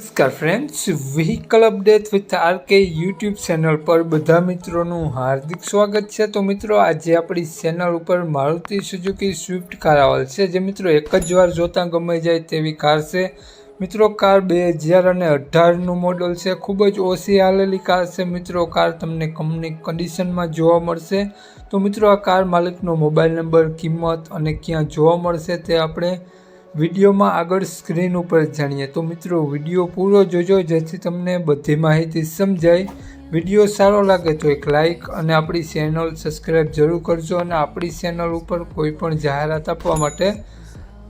નમસ્કાર friends vehicle update with RK YouTube channel પર બધા મિત્રોનું હાર્દિક સ્વાગત છે. તો મિત્રો, આજે આપણી ચેનલ ઉપર મારુતિ સુઝુકી સ્વિફ્ટ કાર આવેલ છે, જે મિત્રો એક જ વાર જોતાં ગમે જાય તેવી કાર છે. મિત્રો કાર બે હજાર અને અઢારનું મોડલ છે, ખૂબ જ ઓછી હાલેલી કાર છે. મિત્રો કાર તમને કંપની કન્ડિશનમાં જોવા મળશે. તો મિત્રો, આ કાર માલિકનો મોબાઈલ નંબર કિંમત અને ક્યાં જોવા મળશે તે આપણે વિડીયોમાં આગળ સ્ક્રીન ઉપર જાણીએ. તો મિત્રો, વીડિયો પૂરો જોજો, જેથી તમને બધી માહિતી સમજાય. વીડિયો સારો લાગે તો એક લાઇક અને આપણી ચેનલ સબસ્ક્રાઈબ જરૂર કરજો અને આપણી ચેનલ ઉપર કોઈ પણ જાહેરાત આપવા માટે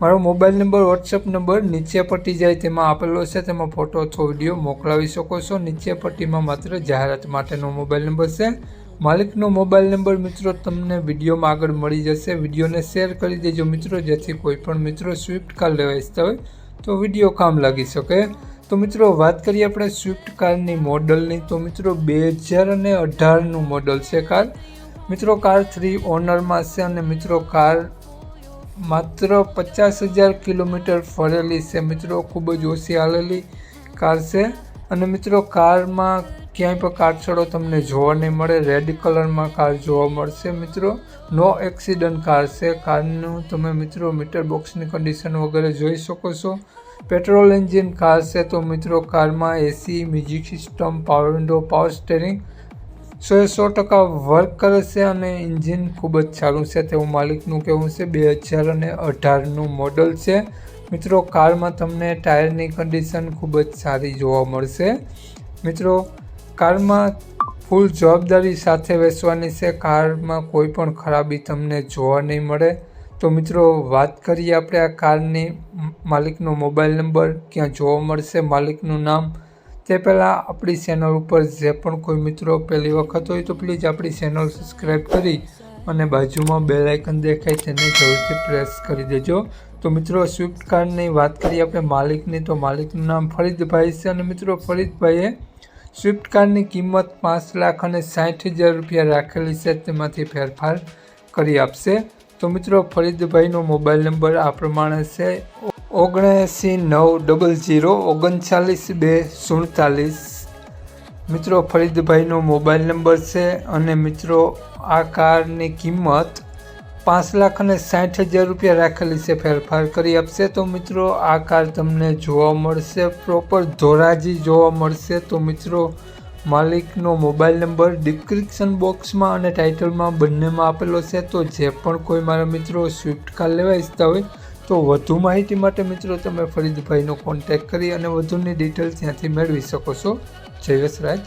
મારો મોબાઈલ નંબર વોટ્સઅપ નંબર નીચે પટ્ટી જાય તેમાં આપેલો છે. તેમાં ફોટો અથવા વીડિયો મોકલાવી શકો છો. નીચે પટ્ટીમાં માત્ર જાહેરાત માટેનો મોબાઈલ નંબર છે. માલિકનો મોબાઈલ નંબર મિત્રો તમને વિડીયોમાં આગળ મળી જશે. વિડીયોને શેર કરી દેજો મિત્રો, જેથી કોઈ પણ મિત્રો સ્વિફ્ટ કાર લેવા ઈચ્છતા હોય તો વીડિયો કામ લાગી શકે. તો મિત્રો, વાત કરીએ આપણે સ્વિફ્ટ કારની મોડલની. તો મિત્રો, બે હજાર અને અઢારનું મોડલ છે કાર. મિત્રો, કાર થ્રી ઓનરમાં છે અને મિત્રો, કાર માત્ર પચાસ હજાર કિલોમીટર ફરેલી છે. મિત્રો, ખૂબ જ ઓછી હાલેલી કાર છે. અને મિત્રો, કારમાં ક્યાંય પણ કારછડો તમને જોવા નહીં મળે. રેડ કલરમાં કાર જોવા મળશે મિત્રો. નો એક્સિડન્ટ કાર છે. કારનું તમે મિત્રો મીટર બોક્સની કન્ડિશન વગેરે જોઈ શકો છો. પેટ્રોલ એન્જિન કાર છે તો મિત્રો કારમાં AC music system power window power steering સો એ સો ટકા વર્ક કરે છે અને એન્જિન ખૂબ જ સારું છે. તેવું માલિકનું કહેવું છે બે હજાર અને અઢારનું મોડલ છે. મિત્રો કારમાં તમને ટાયરની કન્ડિશન ખૂબ જ સારી જોવા મળશે. મિત્રો કારમાં ફૂલ જવાબદારી સાથે વેચવાની છે. કારમાં કોઈ પણ ખરાબી તમને જોવા નહીં મળે. તો મિત્રો, વાત કરીએ આપણે આ કારની માલિકનો મોબાઈલ નંબર. ક્યાં જોવા મળશે માલિકનું નામ? તે પહેલાં આપણી ચેનલ ઉપર જે પણ કોઈ મિત્રો પહેલી વખત હોય તો પ્લીઝ આપણી ચેનલ સબસ્ક્રાઈબ કરી અને બાજુમાં બે લાઇકન દેખાય તેને જરૂરથી પ્રેસ કરી દેજો. તો મિત્રો, સ્વિફ્ટ કારની વાત કરીએ આપણે માલિકની. તો માલિકનું નામ ફરીદભાઈ છે અને મિત્રો, ફરીદભાઈએ સ્વિફ્ટ કારની કિંમત પાંચ લાખ અને સાઠ હજાર રૂપિયા રાખેલી છે, તેમાંથી ફેરફાર કરી આપશે. તો મિત્રો, ફરીદભાઈનો મોબાઈલ નંબર આ પ્રમાણે છે. ઓગણએંસી નવ ડબલ જીરો ઓગણચાલીસ બે સુડતાલીસ. મિત્રો, ફરીદભાઈનો મોબાઈલ નંબર છે અને મિત્રો, આ કારની કિંમત પાંચ લાખ અને સાઠ હજાર રૂપિયા રાખેલી છે, ફેરફાર કરી આપશે. તો મિત્રો, આ કાર તમને જોવા મળશે પ્રોપર ધોરાજી જોવા મળશે. તો મિત્રો, માલિકનો મોબાઈલ નંબર ડિસ્ક્રિપ્શન બોક્સમાં અને ટાઇટલમાં બંનેમાં આપેલો છે. તો જે પણ કોઈ મારા મિત્રો સ્વિફ્ટ કાર લેવા ઈચ્છતા હોય, તો વધુ માહિતી માટે મિત્રો તમે ફરીદભાઈનો કોન્ટેક્ટ કરી અને વધુની ડિટેલ ત્યાંથી મેળવી શકો છો. જયવેશ રાજ